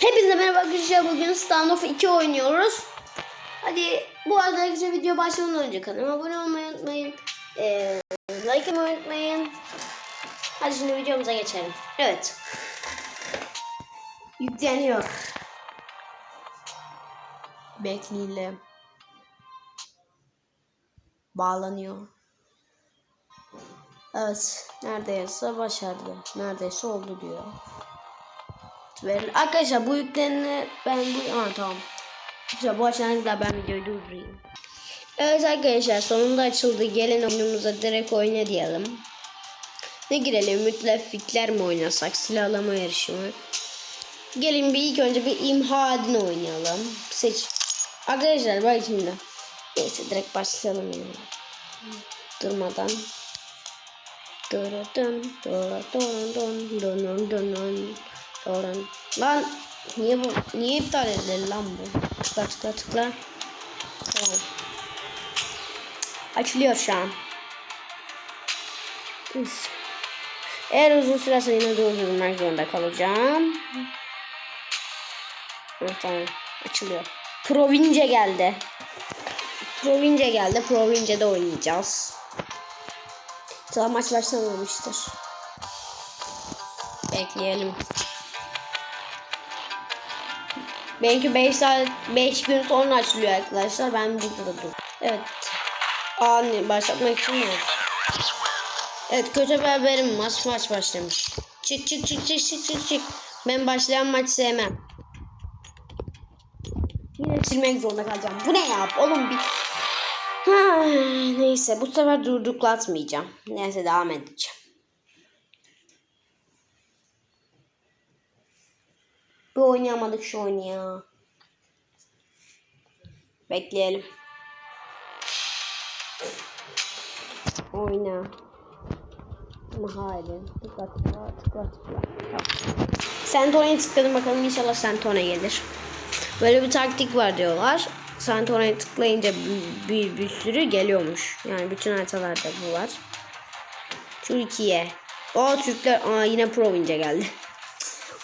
Hepinize merhaba arkadaşlar. Bugün Standoff 2 oynuyoruz. Hadi bu arada arkadaşlar video başlamadan önce kanalıma abone olmayı unutmayın. Ee, like unutmayın. Hadi şimdi videomuza geçelim. Evet. Yükleniyor. Bekleyelim. Bağlanıyor. Evet. Neredeyse başardı. Neredeyse oldu diyor. Verin. Arkadaşlar bu yüklerini ben bu... Aa tamam. Güzel bu açıdan ben videoyu durdurayım. Evet arkadaşlar sonunda açıldı. Gelin oyunumuza direkt oyna diyelim. Ne girelim? Müttefikler mi oynasak? Silahlama yarışı mı? Gelin bir ilk önce bir imha oynayalım. Seç. Arkadaşlar bak şimdi. Neyse direkt başlayalım yani. Durmadan. Dun dun dun dun dun dun dun. Doğru. Lan niye bu niye iptal edilir lan bu? Tıkla tıkla tıkla. Tamam. Açılıyor şu an. Üf. Eğer uzun süre yine durdurmak zorunda kalacağım. Evet, tamam. Açılıyor. Province geldi. Province geldi. Province'de oynayacağız. Daha maç başlamamıştır. Bekleyelim. Belki 5 saat 5 gün sonra açılıyor arkadaşlar. Ben burada da dur. Evet. Ani başlatmak için mi? Evet kötü bir haberim maç maç başlamış. Çık çık çık çık çık çık çık. Ben başlayan maç sevmem. Yine silmek zorunda kalacağım. Bu ne yap oğlum bir... Ha, neyse bu sefer durduklatmayacağım. Neyse devam edeceğim. Bir oynayamadık şu oyunu ya. Bekleyelim. Oyna. Mahalle. Tıkla tıkla tıkla tıkla. Tamam. Sentone'ye tıkladım bakalım inşallah Sentone gelir. Böyle bir taktik var diyorlar. Sentone'ye tıklayınca bir, bir, bir sürü geliyormuş. Yani bütün haritalarda bu var. Türkiye. O Türkler aa yine Province geldi.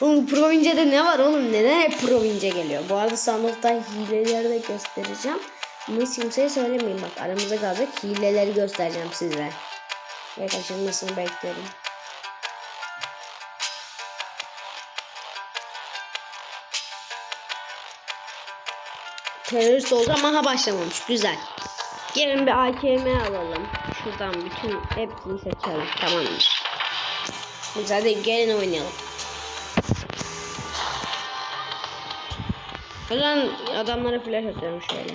Oğlum Province'de ne var oğlum? Neden hep Province geliyor? Bu arada sandıkta hileleri de göstereceğim. Ama hiç kimseye söylemeyin bak. Aramızda kalacak hileleri göstereceğim size. Ve kaçırmasını beklerim. Terörist olacağım ama başlamamış. Güzel. Gelin bir AKM alalım. Şuradan bütün hepsini seçelim. Tamamdır. Güzel de gelin oynayalım. Zaman adamlara flash atıyorum şöyle.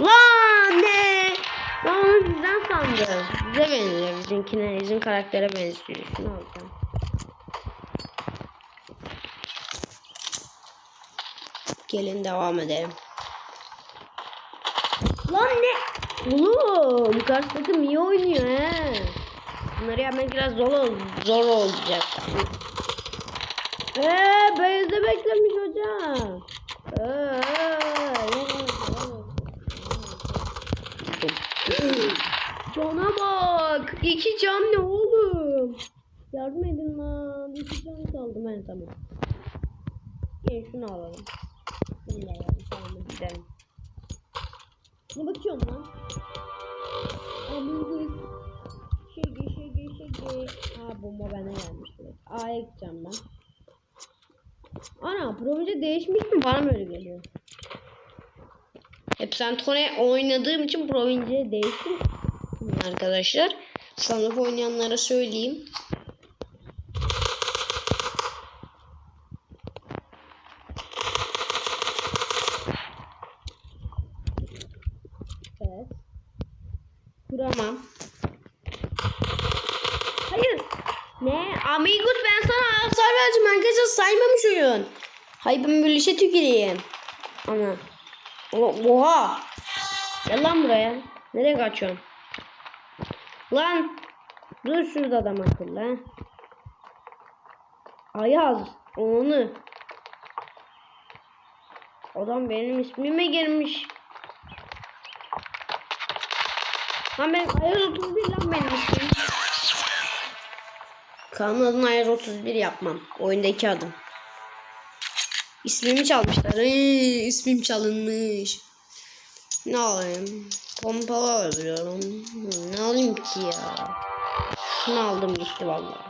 Lan ne? Ben onu bizden sandım. Bize benziyor. Bizimkine, bizim karaktere benziyor. Şunu alacağım. Gelin devam edelim. Lan ne? Oğlum karşı takım iyi oynuyor he. Bunları yapmak biraz zor, ol zor olacak. Eee beyazda beklemiş hocam. Cana bak. İki can ne oğlum? Yardım edin lan. İki can kaldı ben tamam. Gel şunu alalım. Şunu da alalım. Tamam gidelim. Ne bakıyorsun lan? Amigo. Şege şege şege. Ha bomba bana gelmiş. A'ya gideceğim ben. Ana province değişmiş mi? Bana mı öyle geliyor? Hep Santone oynadığım için province değişti. Arkadaşlar. Sanıf oynayanlara söyleyeyim. Evet. Kuramam. Hayır. Ne? Amigos ben sana hasar vereceğim arkadaşlar saymamış oyun. Hayır ben böyle işe tüküreyim. Ana. Oha. Gel lan buraya. Nereye kaçıyorsun? Lan. Dur şurada adam akıllı. Ayaz. Onu. Adam benim ismime girmiş. Lan ben Ayaz 31 lan benim ismim. Kanalın Ayaz 31 yapmam. Oyundaki adım. İsmimi çalmışlar. Ee, ismim çalınmış. Ne alayım? Pompalı. Hmm, Ne alayım ki ya? Şunu aldım gitti vallahi.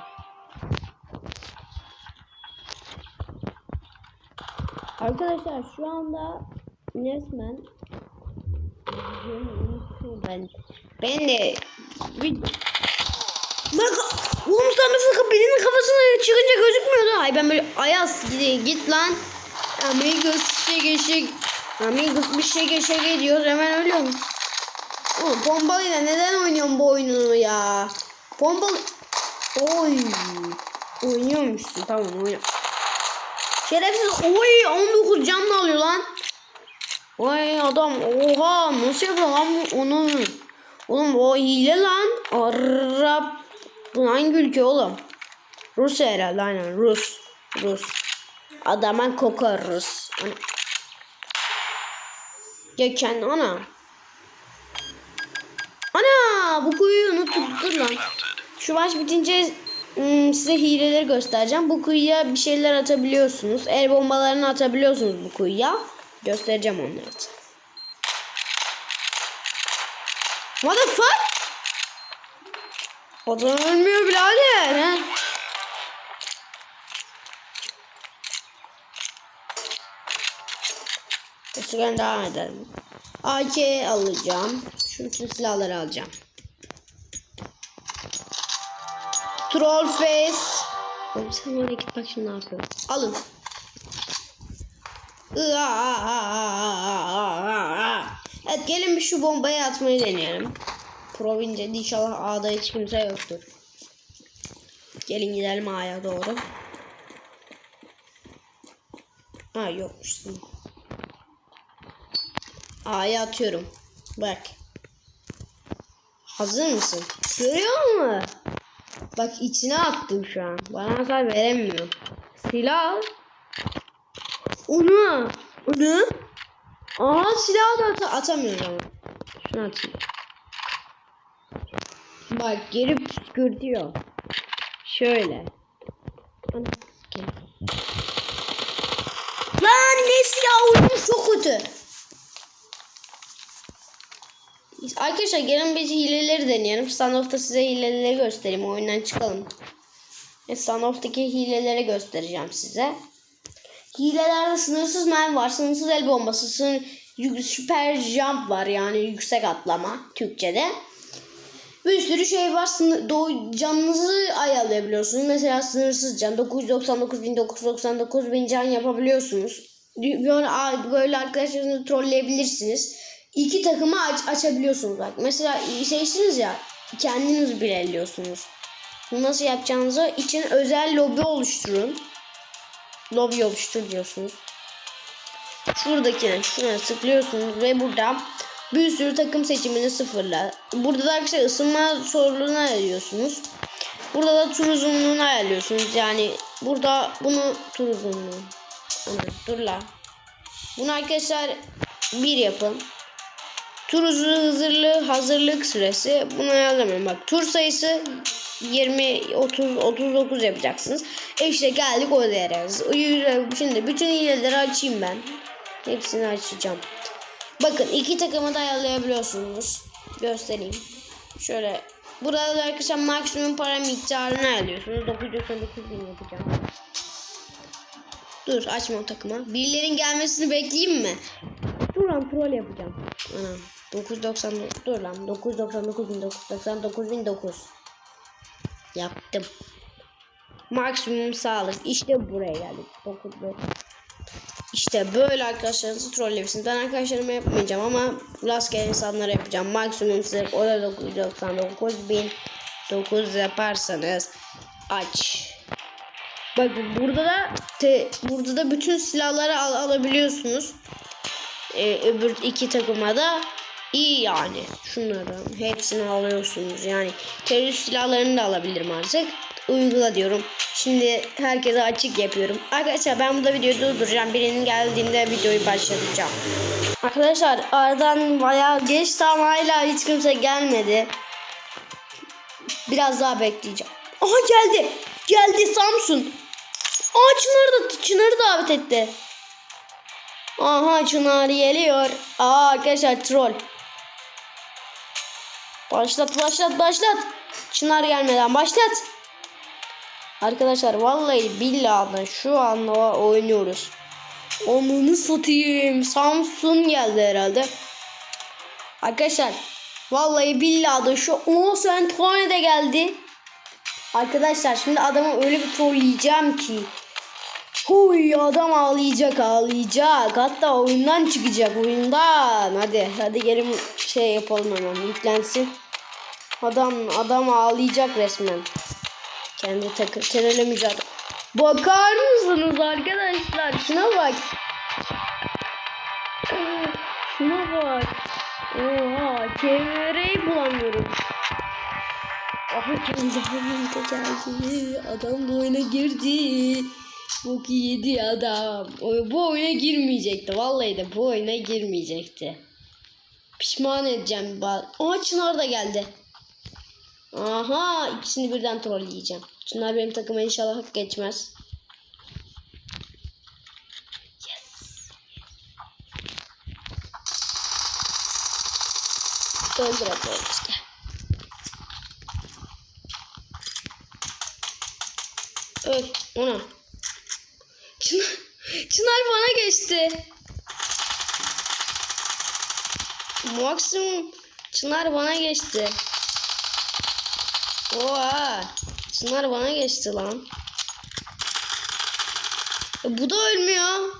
Arkadaşlar şu anda resmen ben ben de Bak oğlum sandık birinin kafasına çıkınca gözükmüyordu. Ay ben böyle ayaz git, git lan. Amigos şey geçe Amigos bir şey geçe gidiyoruz hemen ölüyorum. Oğlum pompalıyla neden oynuyorum bu oyunu ya? Pompalı Oy. Oynuyormuşsun tamam oyna. Şerefsiz oy 19 canlı alıyor lan. Vay adam oha nasıl yapıyor lan bu onu? Oğlum o hile lan. Arap. Bu hangi ülke oğlum? Rusya herhalde aynen Rus. Rus. Rus. Ana. Geçen ana. Ana bu kuyuyu unuttuk dur lan. Şu maç bitince ım, size hileleri göstereceğim. Bu kuyuya bir şeyler atabiliyorsunuz. El bombalarını atabiliyorsunuz bu kuyuya. Göstereceğim onları. What the fuck? Adam ölmüyor birader. He? Eskiden devam edelim. AK alacağım. Şu bütün silahları alacağım. Troll face. Oğlum sen oraya git bak şimdi ne yapıyorum. Alın. Evet gelin bir şu bombayı atmayı deneyelim. Province inşallah A'da hiç kimse yoktur. Gelin gidelim A'ya doğru. Ha yokmuş. tamam. A'ya atıyorum. Bak. Hazır mısın? Görüyor musun? Bak içine attım şu an. Bana hasar veremiyor. Silah. Onu. Onu. Aha silahı da at atamıyorum ama. Şunu atayım. Bak geri püskürtüyor. Şöyle. Lan ne silah oyunu çok kötü. Arkadaşlar gelin biz hileleri deneyelim. Standoff'ta size hileleri göstereyim. Oyundan çıkalım. Standoff'taki hileleri göstereceğim size. Hilelerde sınırsız mermi var. Sınırsız el bombası. Süper jump var. Yani yüksek atlama. Türkçe'de. Bir sürü şey var. Sınır, canınızı ayarlayabiliyorsunuz. Mesela sınırsız can. 999 bin 999 bin can yapabiliyorsunuz. Böyle arkadaşlarınızı trolleyebilirsiniz. İki takımı aç, açabiliyorsunuz. Bak mesela seçtiniz ya. Kendiniz belirliyorsunuz. Nasıl yapacağınızı için özel lobi oluşturun. Lobi oluştur diyorsunuz. Şuradakine şuna tıklıyorsunuz ve burada bir sürü takım seçimini sıfırla. Burada da arkadaşlar ısınma soruluğunu ayarlıyorsunuz. Burada da tur uzunluğunu ayarlıyorsunuz. Yani burada bunu tur uzunluğu. Dur la. Bunu arkadaşlar bir yapın. Tur hazırlığı hazırlık süresi. Bunu ayarlamıyorum. Bak tur sayısı 20 30 39 yapacaksınız. E işte geldik o değere. Şimdi bütün hileleri açayım ben. Hepsini açacağım. Bakın iki takımı da ayarlayabiliyorsunuz. Göstereyim. Şöyle burada da arkadaşlar maksimum para miktarını ayarlıyorsunuz. 999 bin yapacağım. Dur açma o takımı. Birilerin gelmesini bekleyeyim mi? Dur lan troll yapacağım. Ana 999 dur lan 999 bin 999 bin 9 yaptım. Maksimum sağlık. İşte buraya geldik. 9 İşte böyle arkadaşlarınızı trolleyebilirsiniz. Ben arkadaşlarıma yapmayacağım ama rastgele insanlara yapacağım. Maksimum sırf o da 999 bin 9 yaparsanız aç. Bakın burada da te, burada da bütün silahları al, alabiliyorsunuz. Ee, öbür iki takıma da iyi yani. Şunları hepsini alıyorsunuz. Yani terörist silahlarını da alabilirim artık. Uygula diyorum. Şimdi herkese açık yapıyorum. Arkadaşlar ben burada videoyu durduracağım. Birinin geldiğinde videoyu başlatacağım. Arkadaşlar aradan bayağı geçti ama hala hiç kimse gelmedi. Biraz daha bekleyeceğim. Aha geldi. Geldi Samsun. Aa Çınar'ı da Çınar'ı davet etti. Aha Çınar geliyor. Aa arkadaşlar troll. Başlat başlat başlat. Çınar gelmeden başlat. Arkadaşlar vallahi billahi şu anda oynuyoruz. Onunu satayım. Samsun geldi herhalde. Arkadaşlar vallahi billahi da şu o sen de geldi. Arkadaşlar şimdi adamı öyle bir trolleyeceğim ki. Huy adam ağlayacak ağlayacak. Hatta oyundan çıkacak oyundan. Hadi hadi gelin şey yapalım hemen yüklensin. Adam adam ağlayacak resmen. Kendi takı mücadele. Bakar mısınız arkadaşlar? Şuna bak. Şuna bak. Oha kemereyi bulamıyorum. Aha kendi oyunda geldi. Adam bu oyuna girdi. Bu yedi adam. O, bu oyuna girmeyecekti. Vallahi de bu oyuna girmeyecekti. Pişman edeceğim. Aa Çınar da geldi. Aha ikisini birden trolleyeceğim. Çınar benim takıma inşallah geçmez. Yes. Öldür hadi işte. Öl ona. Çınar, bana geçti. Maksimum Çınar bana geçti. Oha. Çınar bana geçti lan. E, bu da ölmüyor.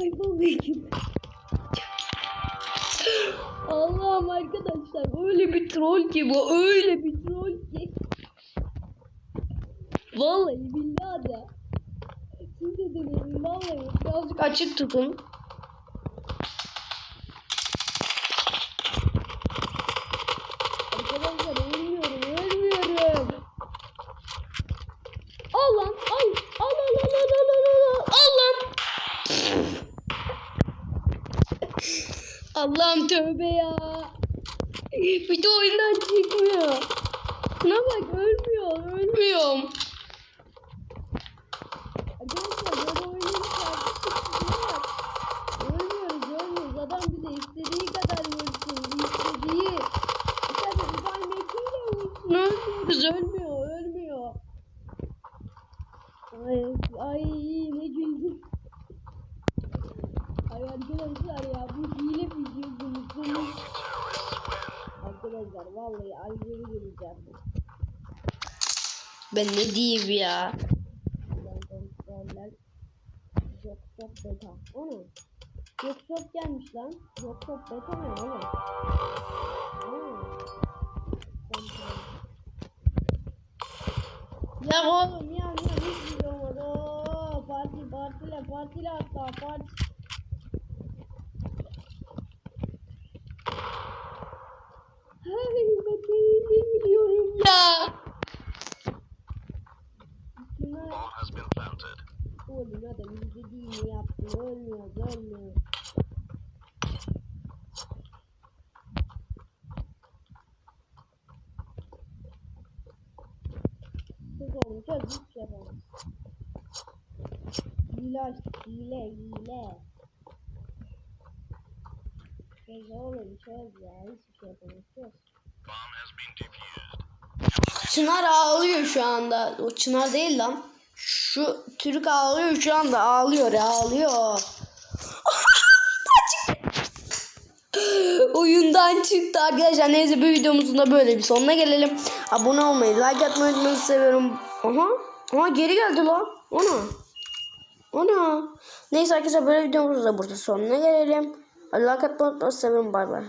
Ay babacığım. Allah'ım arkadaşlar öyle bir troll ki bu öyle bir troll ki. Vallahi billahi de. Siz de deneyin vallahi birazcık açık tutun. Arkadaşlar ölmüyorum ölmüyorum. Al lan al al al al al al al al al lan. Allah'ım tövbe ya. Bir de oyundan çıkmıyor. Şuna bak ölmüyor ölmüyorum. Arkadaşlar böyle oyunun şarkı çıkıyor. Ölmüyoruz ölmüyoruz. Adam bize istediği kadar vursun. İstediği. İsterse uzay mekiğiyle vursun. Ölmüyoruz ölmüyor ölmüyor. Ay, ay ne güldüm. Ay arkadaşlar ya bu hile videosunuz. Arkadaşlar vallahi ayrı gireceğim. Ben ne diyeyim ya? Ben kontroller. Yok çok beta. O ne? Yok çok gelmiş lan. Yok çok beta ne oğlum? Ya oğlum ya ya hiç şey olmadı. Oo, parti partile partile hatta parti. Ay ben ne biliyorum ya. Planted. oğlum adam izlediğini yaptı. Ölmüyor ölmüyor. Bomb has been defused. Çınar ağlıyor şu anda. O Çınar değil lan. Şu Türk ağlıyor şu anda. Ağlıyor ağlıyor. Oyundan çıktı arkadaşlar. Neyse bu videomuzun da böyle bir sonuna gelelim. Abone olmayı, like atmayı unutmayın. Seviyorum. Aha. Aha geri geldi lan. Ona. Ona. Neyse arkadaşlar böyle videomuzun da burada sonuna gelelim. Like atmayı unutmayın. Seviyorum. Bay bay.